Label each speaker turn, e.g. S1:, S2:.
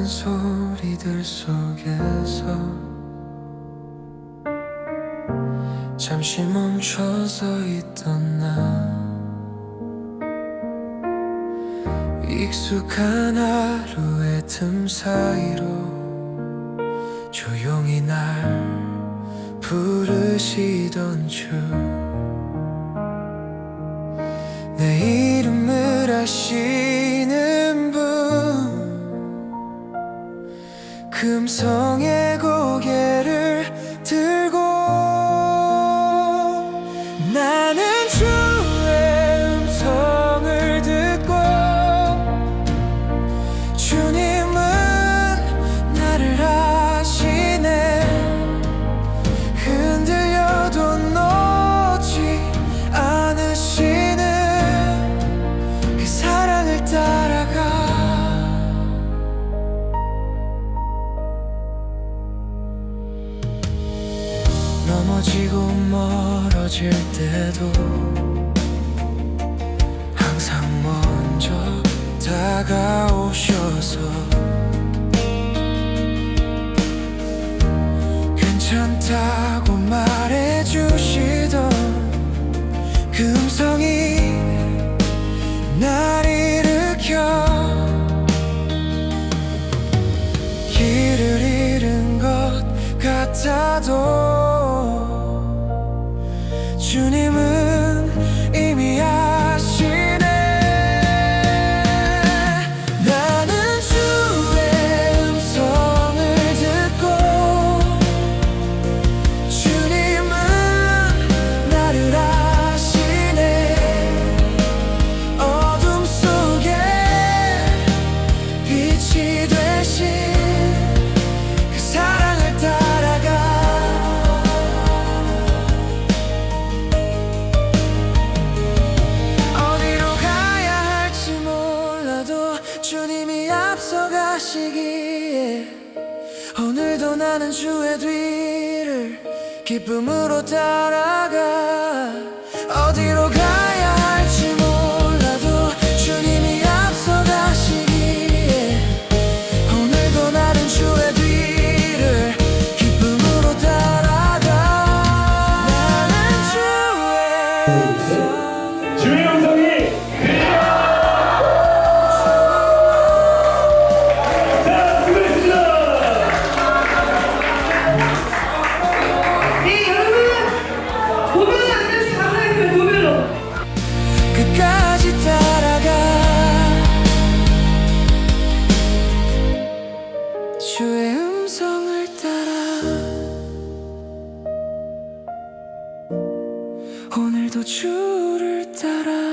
S1: 많은 소리들 속에서 잠시 멈춰서 있던 나. 익숙한 하루의 틈 사이로 조용히 날 부르시던 주 내 이름을 아시 금성의 넘어지고 멀어질 때도 항상 먼저 다가오셔서 괜찮다고 말해주시던 그 음성이 날 일으켜 길을 잃은 것 같아도 주님은 앞서가시기에 오늘도 나는 주의 뒤를 기쁨으로 따라가 어디로 가야 할지 몰라도 주님이 앞서 가시기에 오늘도 나는 주의 뒤를 기쁨으로 따라가 나는 주의
S2: 주의
S1: 오늘도 주를 따라